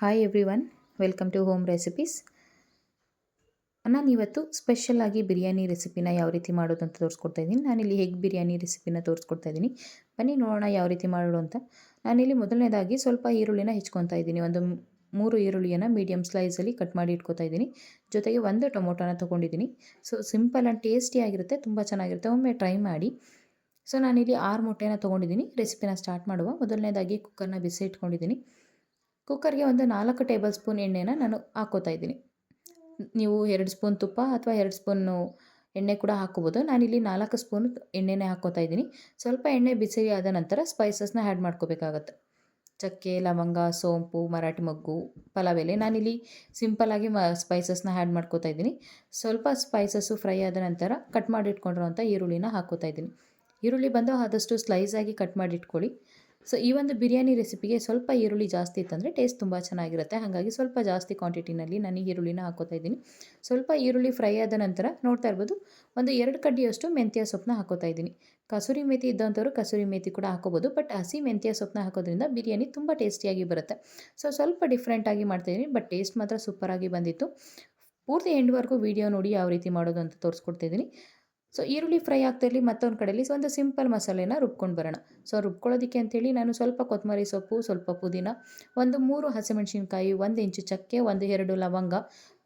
Hi everyone welcome to home recipes ನಾನು ಇವತ್ತು ಸ್ಪೆಷಲಾಗಿ ಬಿರಿಯಾನಿ ರೆಸಿಪಿನ ಯಾವ ರೀತಿ ಮಾಡೋದು ಅಂತ ತೋರಿಸ್ಕೊಡ್ತಾ ಇದ್ದೀನಿ. ನಾನಿಲ್ಲಿ ಹೆಗ್ ಬಿರಿಯಾನಿ ರೆಸಿಪಿನ ತೋರಿಸ್ಕೊಡ್ತಾ ಇದ್ದೀನಿ. ಬನ್ನಿ ನೋಡೋಣ ಯಾವ ರೀತಿ ಮಾಡೋದು ಅಂತ. ನಾನಿಲ್ಲಿ ಮೊದಲನೇದಾಗಿ ಸ್ವಲ್ಪ ಈರುಳ್ಳಿನ ಹೆಚ್ಕೊತಾ ಇದ್ದೀನಿ. ಒಂದು ಮೂರು ಈರುಳ್ಳಿಯನ್ನು ಮೀಡಿಯಮ್ ಸ್ಲೈಸಲ್ಲಿ ಕಟ್ ಮಾಡಿ ಇಟ್ಕೊತಾ ಇದ್ದೀನಿ. ಜೊತೆಗೆ ಒಂದು ಟೊಮೊಟೊನ ತೊಗೊಂಡಿದ್ದೀನಿ. ಸೊ ಸಿಂಪಲ್ ಆ್ಯಂಡ್ ಟೇಸ್ಟಿಯಾಗಿರುತ್ತೆ ತುಂಬ ಚೆನ್ನಾಗಿರುತ್ತೆ. ಒಮ್ಮೆ ಟ್ರೈ ಮಾಡಿ. ಸೊ ನಾನಿಲ್ಲಿ ಆರು ಮೊಟ್ಟೆನ ತೊಗೊಂಡಿದ್ದೀನಿ. ರೆಸಿಪಿನ ಸ್ಟಾರ್ಟ್ ಮಾಡುವ. ಮೊದಲನೇದಾಗಿ ಕುಕ್ಕರ್ನ ಬಿಸಿ ಇಟ್ಕೊಂಡಿದ್ದೀನಿ. ಕುಕ್ಕರ್ಗೆ ಒಂದು ನಾಲ್ಕು ಟೇಬಲ್ ಸ್ಪೂನ್ ಎಣ್ಣೆನ ನಾನು ಹಾಕೋತಾ ಇದ್ದೀನಿ. ನೀವು ಎರಡು ಸ್ಪೂನ್ ತುಪ್ಪ ಅಥವಾ ಎರಡು ಸ್ಪೂನು ಎಣ್ಣೆ ಕೂಡ ಹಾಕೋಬೋದು. ನಾನಿಲ್ಲಿ ನಾಲ್ಕು ಸ್ಪೂನ್ ಎಣ್ಣೆನೇ ಹಾಕೋತಾ ಇದ್ದೀನಿ. ಸ್ವಲ್ಪ ಎಣ್ಣೆ ಬಿಸಿ ಆದ ನಂತರ ಸ್ಪೈಸಸ್ನ ಆ್ಯಡ್ ಮಾಡ್ಕೋಬೇಕಾಗತ್ತೆ. ಚಕ್ಕೆ, ಲವಂಗ, ಸೋಂಪು, ಮರಾಠಿ ಮೊಗ್ಗು, ಪಲಾವ್ ಎಲೆ ನಾನಿಲ್ಲಿ ಸಿಂಪಲ್ಲಾಗಿ ಮ ಸ್ಪೈಸಸ್ನ ಆ್ಯಡ್ ಮಾಡ್ಕೋತಾ ಇದ್ದೀನಿ. ಸ್ವಲ್ಪ ಸ್ಪೈಸಸ್ಸು ಫ್ರೈ ಆದ ನಂತರ ಕಟ್ ಮಾಡಿ ಇಟ್ಕೊಂಡಿರೋಂಥ ಈರುಳ್ಳಿನ ಹಾಕೋತಾ ಇದ್ದೀನಿ. ಈರುಳ್ಳಿ ಬಂದು ಆದಷ್ಟು ಸ್ಲೈಸಾಗಿ ಕಟ್ ಮಾಡಿ ಇಟ್ಕೊಳ್ಳಿ ಸೊ ಈ ಒಂದು ಬಿರಿಯಾನಿ ರೆಸಿಪಿಗೆ ಸ್ವಲ್ಪ ಈರುಳ್ಳಿ ಜಾಸ್ತಿ ಇತ್ತಂದರೆ ಟೇಸ್ಟ್ ತುಂಬ ಚೆನ್ನಾಗಿರುತ್ತೆ. ಹಾಗಾಗಿ ಸ್ವಲ್ಪ ಜಾಸ್ತಿ ಕ್ವಾಂಟಿಟಿನಲ್ಲಿ ನಾನು ಈರುಳ್ಳಿನ ಹಾಕೋತಾ ಇದ್ದೀನಿ. ಸ್ವಲ್ಪ ಈರುಳ್ಳಿ ಫ್ರೈ ಆದ ನಂತರ ನೋಡ್ತಾ ಇರ್ಬೋದು, ಒಂದು ಎರಡು ಕಡ್ಡಿಯಷ್ಟು ಮೆಂತ್ಯ ಸೊಪ್ಪನ್ನ ಹಾಕೋತಾ ಇದ್ದೀನಿ. ಕಸೂರಿ ಮೇಥಿ ಇದ್ದಂಥವ್ರು ಕಸೂರಿ ಮೇಥಿ ಕೂಡ ಹಾಕೋಬೋದು ಬಟ್ ಹಸಿ ಮೆಂತ್ಯ ಸೊಪ್ಪನ್ನ ಹಾಕೋದ್ರಿಂದ ಬಿರಿಯಾನಿ ತುಂಬ ಟೇಸ್ಟಿಯಾಗಿ ಬರುತ್ತೆ. ಸೊ ಸ್ವಲ್ಪ ಡಿಫ್ರೆಂಟಾಗಿ ಮಾಡ್ತಾಯಿದ್ದೀನಿ ಬಟ್ ಟೇಸ್ಟ್ ಮಾತ್ರ ಸೂಪರಾಗಿ ಬಂದಿತ್ತು. ಪೂರ್ತಿ ಎಂಡ್ವರೆಗೂ ವೀಡಿಯೋ ನೋಡಿ ಯಾವ ರೀತಿ ಮಾಡೋದು ಅಂತ ತೋರಿಸ್ಕೊಡ್ತಿದ್ದೀನಿ ಸೊ ಈರುಳ್ಳಿ ಫ್ರೈ ಆಗ್ತಿರಲಿ ಮತ್ತೊಂದು ಕಡೆಯಲ್ಲಿ ಒಂದು ಸಿಂಪಲ್ ಮಸಾಲೆನ ರುಬ್ಕೊಂಡು ಬರೋಣ. ಸೊ ರುಬ್ಕೊಳ್ಳೋದಕ್ಕೆ ಅಂಥೇಳಿ ನಾನು ಸ್ವಲ್ಪ ಕೊತ್ತಂಬರಿ ಸೊಪ್ಪು, ಸ್ವಲ್ಪ ಪುದೀನ, ಒಂದು ಮೂರು ಹಸಿಮೆಣಸಿನಕಾಯಿ, ಒಂದು ಇಂಚು ಚಕ್ಕೆ, ಒಂದು ಎರಡು ಲವಂಗ,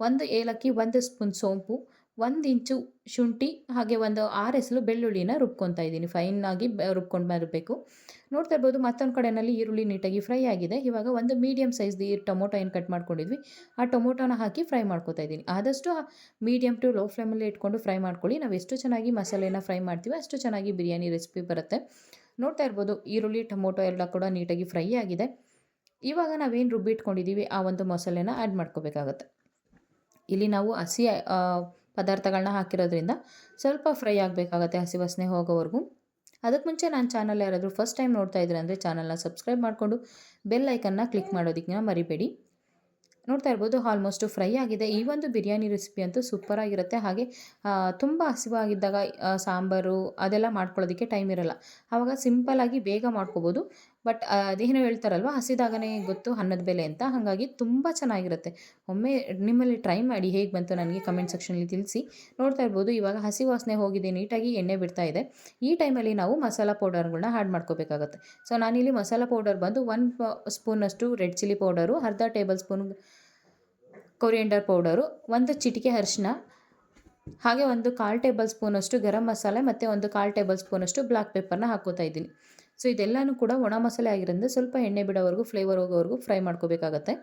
ಒಂದು ಏಲಕ್ಕಿ, ಒಂದು ಸ್ಪೂನ್ ಸೋಂಪು ಒಂದು ಇಂಚು ಶುಂಠಿ ಹಾಗೆ ಒಂದು ಆರು ಎಸಲು ಬೆಳ್ಳುಳ್ಳಿನ ರುಬ್ಕೊತಾ ಇದ್ದೀನಿ. ಫೈನಾಗಿ ರುಬ್ಕೊಂಡು ಬರಬೇಕು ನೋಡ್ತಾ ಇರ್ಬೋದು ಮತ್ತೊಂದು ಕಡೆಯಲ್ಲಿ ಈರುಳ್ಳಿ ನೀಟಾಗಿ ಫ್ರೈ ಆಗಿದೆ. ಇವಾಗ ಒಂದು ಮೀಡಿಯಮ್ ಸೈಜ್ದು ಈ ಟೊಮೊಟೊ ಏನು ಕಟ್ ಮಾಡ್ಕೊಂಡಿದ್ವಿ, ಆ ಟೊಮೊಟೊನ ಹಾಕಿ ಫ್ರೈ ಮಾಡ್ಕೊತಾ ಇದ್ದೀನಿ. ಆದಷ್ಟು ಮೀಡಿಯಮ್ ಟು ಲೋ ಫ್ಲೇಮಲ್ಲಿ ಇಟ್ಕೊಂಡು ಫ್ರೈ ಮಾಡ್ಕೊಳ್ಳಿ. ನಾವು ಎಷ್ಟು ಚೆನ್ನಾಗಿ ಮಸಾಲೆನ ಫ್ರೈ ಮಾಡ್ತೀವಿ ಅಷ್ಟು ಚೆನ್ನಾಗಿ ಬಿರಿಯಾನಿ ರೆಸಿಪಿ ಬರುತ್ತೆ. ನೋಡ್ತಾ ಇರ್ಬೋದು ಈರುಳ್ಳಿ, ಟೊಮೊಟೊ ಎಲ್ಲ ಕೂಡ ನೀಟಾಗಿ ಫ್ರೈ ಆಗಿದೆ. ಇವಾಗ ನಾವೇನು ರುಬ್ಬಿಟ್ಕೊಂಡಿದ್ದೀವಿ ಆ ಒಂದು ಮಸಾಲೆನ ಆ್ಯಡ್ ಮಾಡ್ಕೋಬೇಕಾಗತ್ತೆ. ಇಲ್ಲಿ ನಾವು ಹಸಿ ಪದಾರ್ಥಗಳನ್ನ ಹಾಕಿರೋದ್ರಿಂದ ಸ್ವಲ್ಪ ಫ್ರೈ ಆಗಬೇಕಾಗತ್ತೆ ಹಸಿ ವಾಸನೆ ಹೋಗೋವರೆಗೂ. ಅದಕ್ಕೆ ಮುಂಚೆ ನಾನು ಚಾನಲ್ ಯಾರಾದರೂ ಫಸ್ಟ್ ಟೈಮ್ ನೋಡ್ತಾ ಇದ್ರೆ ಅಂದರೆ ಚಾನಲ್ನ ಸಬ್ಸ್ಕ್ರೈಬ್ ಮಾಡಿಕೊಂಡು ಬೆಲ್ ಐಕನ್ನ ಕ್ಲಿಕ್ ಮಾಡೋದಕ್ಕೆ ಮರಿಬೇಡಿ. ನೋಡ್ತಾ ಇರ್ಬೋದು ಆಲ್ಮೋಸ್ಟು ಫ್ರೈ ಆಗಿದೆ. ಈ ಒಂದು ಬಿರಿಯಾನಿ ರೆಸಿಪಿ ಅಂತೂ ಸೂಪರಾಗಿರುತ್ತೆ ಹಾಗೆ ತುಂಬ ಹಸಿವಾಗಿದ್ದಾಗ ಸಾಂಬಾರು ಅದೆಲ್ಲ ಮಾಡ್ಕೊಳ್ಳೋದಕ್ಕೆ ಟೈಮ್ ಇರಲ್ಲ. ಆವಾಗ ಸಿಂಪಲ್ಲಾಗಿ ಬೇಗ ಮಾಡ್ಕೋಬೋದು. ಬಟ್ ಅದೇನೋ ಹೇಳ್ತಾರಲ್ವ, ಹಸಿದಾಗನೇ ಗೊತ್ತು ಅನ್ನದ ಬೆಲೆ ಅಂತ. ಹಾಗಾಗಿ ತುಂಬ ಚೆನ್ನಾಗಿರುತ್ತೆ. ಒಮ್ಮೆ ನಿಮ್ಮಲ್ಲಿ ಟ್ರೈ ಮಾಡಿ ಹೇಗೆ ಬಂತು ನನಗೆ ಕಮೆಂಟ್ ಸೆಕ್ಷನಲ್ಲಿ ತಿಳಿಸಿ. ನೋಡ್ತಾ ಇರ್ಬೋದು, ಇವಾಗ ಹಸಿ ವಾಸನೆ ಹೋಗಿದೆ, ನೀಟಾಗಿ ಎಣ್ಣೆ ಬಿಡ್ತಾ ಇದೆ. ಈ ಟೈಮಲ್ಲಿ ನಾವು ಮಸಾಲ ಪೌಡರ್ಗಳನ್ನ ಆ್ಯಡ್ ಮಾಡ್ಕೋಬೇಕಾಗುತ್ತೆ. ಸೊ, ನಾನಿಲ್ಲಿ ಮಸಾಲ ಪೌಡರ್ ಬಂದು ಒನ್ ಸ್ಪೂನಷ್ಟು ರೆಡ್ ಚಿಲ್ಲಿ ಪೌಡರು, ಅರ್ಧ ಟೇಬಲ್ ಸ್ಪೂನ್ ಕೊರಿಯಂಡರ್ ಪೌಡರು, ಒಂದು ಚಿಟಿಕೆ ಅರಿಶಿನ ಹಾಗೆ ಒಂದು ಕಾಲು ಟೇಬಲ್ ಸ್ಪೂನಷ್ಟು ಗರಂ ಮಸಾಲೆ ಮತ್ತು ಒಂದು ಕಾಲು ಟೇಬಲ್ ಸ್ಪೂನಷ್ಟು ಬ್ಲ್ಯಾಕ್ ಪೆಪ್ಪರ್ನ ಹಾಕೋತಾ ಇದ್ದೀನಿ. ಸೊ ಇದೆಲ್ಲನೂ ಕೂಡ ಒಣ ಮಸಾಲೆ ಆಗಿರೋದ್ರಿಂದ ಸ್ವಲ್ಪ ಎಣ್ಣೆ ಬಿಡೋವರೆಗೂ ಫ್ಲೇವರ್ ಹೋಗೋವರೆಗೂ ಫ್ರೈ ಮಾಡ್ಕೋಬೇಕಾಗತ್ತೆ.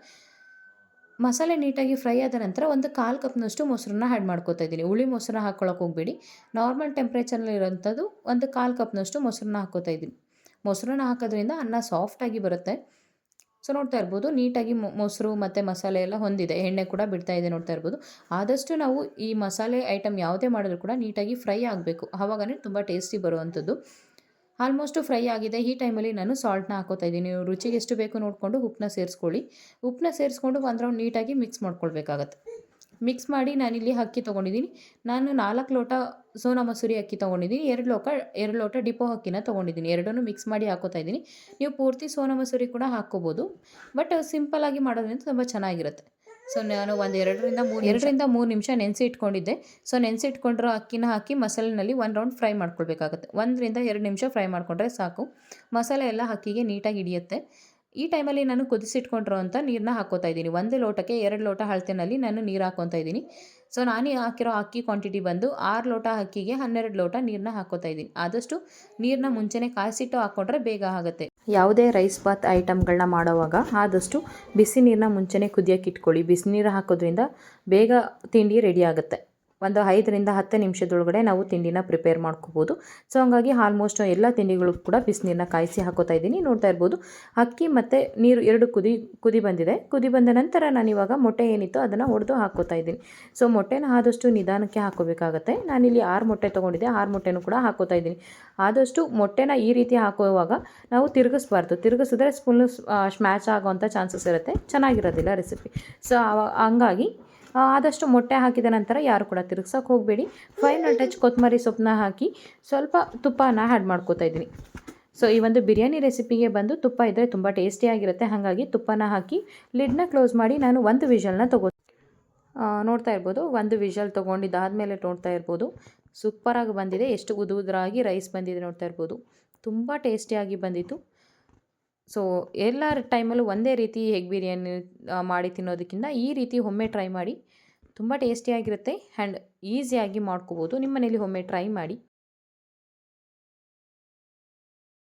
ಮಸಾಲೆ ನೀಟಾಗಿ ಫ್ರೈ ಆದ ನಂತರ ಒಂದು ಕಾಲು ಕಪ್ನಷ್ಟು ಮೊಸರನ್ನ ಆ್ಯಡ್ ಮಾಡ್ಕೋತಾ ಇದ್ದೀನಿ. ಹುಳಿ ಮೊಸರನ್ನ ಹಾಕ್ಕೊಳಕ್ಕೆ ಹೋಗಬೇಡಿ. ನಾರ್ಮಲ್ ಟೆಂಪ್ರೇಚರ್ನಲ್ಲಿರೋಂಥದ್ದು ಒಂದು ಕಾಲು ಕಪ್ನಷ್ಟು ಮೊಸರನ್ನ ಹಾಕ್ಕೋತಾ ಇದ್ದೀನಿ. ಮೊಸರನ್ನ ಹಾಕೋದ್ರಿಂದ ಅನ್ನ ಸಾಫ್ಟಾಗಿ ಬರುತ್ತೆ. ಸೊ ನೋಡ್ತಾ ಇರ್ಬೋದು, ನೀಟಾಗಿ ಮೊಸರು ಮತ್ತು ಮಸಾಲೆ ಎಲ್ಲ ಹೊಂದಿದೆ. ಎಣ್ಣೆ ಕೂಡ ಬಿಡ್ತಾ ಇದೆ ನೋಡ್ತಾ ಇರ್ಬೋದು. ಆದಷ್ಟು ನಾವು ಈ ಮಸಾಲೆ ಐಟಮ್ ಯಾವುದೇ ಮಾಡಿದ್ರು ಕೂಡ ನೀಟಾಗಿ ಫ್ರೈ ಆಗಬೇಕು. ಆವಾಗನೇ ತುಂಬ ಟೇಸ್ಟಿ ಬರುವಂಥದ್ದು. ಆಲ್ಮೋಸ್ಟು ಫ್ರೈ ಆಗಿದೆ. ಈ ಟೈಮಲ್ಲಿ ನಾನು ಸಾಲ್ಟ್ನ ಹಾಕೋತಾ ಇದ್ದೀನಿ. ನೀವು ರುಚಿಗೆ ಎಷ್ಟು ಬೇಕು ನೋಡಿಕೊಂಡು ಉಪ್ಪನ್ನ ಸೇರಿಸ್ಕೊಳ್ಳಿ. ಉಪ್ಪನ್ನ ಸೇರಿಸ್ಕೊಂಡು ಒಂದು ರೌಂಡ್ ನೀಟಾಗಿ ಮಿಕ್ಸ್ ಮಾಡ್ಕೊಳ್ಬೇಕಾಗತ್ತೆ. ಮಿಕ್ಸ್ ಮಾಡಿ ನಾನಿಲ್ಲಿ ಅಕ್ಕಿ ತೊಗೊಂಡಿದ್ದೀನಿ. ನಾನು ನಾಲ್ಕು ಲೋಟ ಸೋನಾ ಮಸೂರಿ ಅಕ್ಕಿ ತೊಗೊಂಡಿದ್ದೀನಿ. ಎರಡು ಲೋಕ, ಎರಡು ಲೋಟ ಡಿಪೋ ಅಕ್ಕಿನ ತೊಗೊಂಡಿದ್ದೀನಿ. ಎರಡನ್ನೂ ಮಿಕ್ಸ್ ಮಾಡಿ ಹಾಕೋತಾ ಇದ್ದೀನಿ. ನೀವು ಪೂರ್ತಿ ಸೋನಾ ಮಸೂರಿ ಕೂಡ ಹಾಕ್ಕೋಬೋದು. ಬಟ್ ಸಿಂಪಲ್ಲಾಗಿ ಮಾಡೋದ್ರಿಂದ ತುಂಬ ಚೆನ್ನಾಗಿರುತ್ತೆ. ಸೊ ನಾನು ಒಂದು ಎರಡರಿಂದ ಮೂರು ಎರಡರಿಂದ ಮೂರು ನಿಮಿಷ ನೆನೆಸಿ ಇಟ್ಕೊಂಡಿದ್ದೆ. ಸೊ ನೆನೆಸಿ ಇಟ್ಕೊಂಡಿರೋ ಅಕ್ಕಿನ ಹಾಕಿ ಮಸಾಲೆನಲ್ಲಿ ಒಂದು ರೌಂಡ್ ಫ್ರೈ ಮಾಡ್ಕೊಳ್ಬೇಕಾಗುತ್ತೆ. ಒಂದರಿಂದ ಎರಡು ನಿಮಿಷ ಫ್ರೈ ಮಾಡಿಕೊಂಡ್ರೆ ಸಾಕು. ಮಸಾಲೆ ಎಲ್ಲ ಅಕ್ಕಿಗೆ ನೀಟಾಗಿ ಹಿಡಿಯುತ್ತೆ. ಈ ಟೈಮಲ್ಲಿ ನಾನು ಕುದಿಸಿಟ್ಕೊಂಡಿರೋ ಅಂಥ ನೀರನ್ನ ಹಾಕೋತಾ ಇದ್ದೀನಿ. ಒಂದು ಲೋಟಕ್ಕೆ ಎರಡು ಲೋಟ ಅಳತೆನಲ್ಲಿ ನಾನು ನೀರು ಹಾಕ್ಕೊತಾ ಇದ್ದೀನಿ. ಸೊ ನಾನು ಹಾಕಿರೋ ಅಕ್ಕಿ ಕ್ವಾಂಟಿಟಿ ಬಂದು ಆರು ಲೋಟ ಅಕ್ಕಿಗೆ ಹನ್ನೆರಡು ಲೋಟ ನೀರನ್ನ ಹಾಕೋತಾ ಇದ್ದೀನಿ. ಆದಷ್ಟು ನೀರನ್ನ ಮುಂಚೆನೇ ಕಾಯಿಸಿಟ್ಟು ಹಾಕ್ಕೊಂಡ್ರೆ ಬೇಗ ಆಗುತ್ತೆ. ಯಾವುದೇ ರೈಸ್ ಬಾತ್ ಐಟಮ್ಗಳನ್ನ ಮಾಡೋವಾಗ ಆದಷ್ಟು ಬಿಸಿ ನೀರನ್ನ ಮುಂಚೆನೇ ಕುದಿಯೋಕೆ ಇಟ್ಕೊಳ್ಳಿ. ಬಿಸಿ ನೀರು ಹಾಕೋದ್ರಿಂದ ಬೇಗ ತಿಂಡಿ ರೆಡಿ ಆಗುತ್ತೆ. ಒಂದು ಐದರಿಂದ ಹತ್ತು ನಿಮಿಷದೊಳಗಡೆ ನಾವು ತಿಂಡಿನ ಪ್ರಿಪೇರ್ ಮಾಡ್ಕೋಬೋದು. ಸೊ ಹಂಗಾಗಿ ಆಲ್ಮೋಸ್ಟ್ ಎಲ್ಲ ತಿಂಡಿಗಳು ಕೂಡ ಬಿಸಿನೀರನ್ನ ಕಾಯಿಸಿ ಹಾಕೋತಾ ಇದ್ದೀನಿ. ನೋಡ್ತಾ ಇರ್ಬೋದು, ಅಕ್ಕಿ ಮತ್ತು ನೀರು ಎರಡು ಕುದಿ ಕುದಿ ಬಂದಿದೆ. ಕುದಿ ಬಂದ ನಂತರ ನಾನು ಇವಾಗ ಮೊಟ್ಟೆ ಏನಿತ್ತು ಅದನ್ನು ಹೊಡೆದು ಹಾಕೋತಾ ಇದ್ದೀನಿ. ಸೊ ಮೊಟ್ಟೆನ ಆದಷ್ಟು ನಿಧಾನಕ್ಕೆ ಹಾಕೋಬೇಕಾಗತ್ತೆ. ನಾನಿಲ್ಲಿ ಆರು ಮೊಟ್ಟೆ ತೊಗೊಂಡಿದ್ದೆ. ಆರು ಮೊಟ್ಟೆನೂ ಕೂಡ ಹಾಕೋತಾ ಇದ್ದೀನಿ. ಆದಷ್ಟು ಮೊಟ್ಟೆನ ಈ ರೀತಿ ಹಾಕುವಾಗ ನಾವು ತಿರುಗಿಸ್ಬಾರ್ದು. ತಿರುಗಿಸಿದ್ರೆ ಸ್ಪೂನು ಸ್ಮ್ಯಾಚ್ ಆಗೋವಂಥ ಚಾನ್ಸಸ್ ಇರುತ್ತೆ. ಚೆನ್ನಾಗಿರೋದಿಲ್ಲ ರೆಸಿಪಿ ಸೊ ಹಂಗಾಗಿ ಆದಷ್ಟು ಮೊಟ್ಟೆ ಹಾಕಿದ ನಂತರ ಯಾರು ಕೂಡ ತಿರುಗ್ಸೋಕೆ ಹೋಗಬೇಡಿ. ಫೈನಲ್ ಟಚ್ ಕೊತ್ತಂಬರಿ ಸೊಪ್ಪನ್ನ ಹಾಕಿ ಸ್ವಲ್ಪ ತುಪ್ಪನ ಆ್ಯಡ್ ಮಾಡ್ಕೋತಾ ಇದ್ದೀನಿ. ಸೊ ಈ ಒಂದು ಬಿರಿಯಾನಿ ರೆಸಿಪಿಗೆ ಬಂದು ತುಪ್ಪ ಇದ್ದರೆ ತುಂಬ ಟೇಸ್ಟಿಯಾಗಿರುತ್ತೆ ಹಾಗಾಗಿ ತುಪ್ಪನ ಹಾಕಿ ಲಿಡ್ನ ಕ್ಲೋಸ್ ಮಾಡಿ ನಾನು ಒಂದು ವಿಷಲ್ನ ತಗೋ ನೋಡ್ತಾ ಇರ್ಬೋದು. ಒಂದು ವಿಷಲ್ ತೊಗೊಂಡಿದ್ದಾದಮೇಲೆ ನೋಡ್ತಾ ಇರ್ಬೋದು. ಸೂಪರಾಗಿ ಬಂದಿದೆ. ಎಷ್ಟು ಉದು ಉದುರಾಗಿ ರೈಸ್ ಬಂದಿದೆ ನೋಡ್ತಾ ಇರ್ಬೋದು. ತುಂಬ ಟೇಸ್ಟಿಯಾಗಿ ಬಂದಿತ್ತು. ಸೊ ಎಲ್ಲ ಟೈಮಲ್ಲೂ ಒಂದೇ ರೀತಿ ಎಗ್ ಬಿರಿಯಾನಿ ಮಾಡಿ ತಿನ್ನೋದಕ್ಕಿಂತ ಈ ರೀತಿ ಒಮ್ಮೆ ಟ್ರೈ ಮಾಡಿ, ತುಂಬ ಟೇಸ್ಟಿಯಾಗಿರುತ್ತೆ ಆ್ಯಂಡ್ ಈಸಿಯಾಗಿ ಮಾಡ್ಕೋಬೋದು. ನಿಮ್ಮ ಮನೇಲಿ ಒಮ್ಮೆ ಟ್ರೈ ಮಾಡಿ.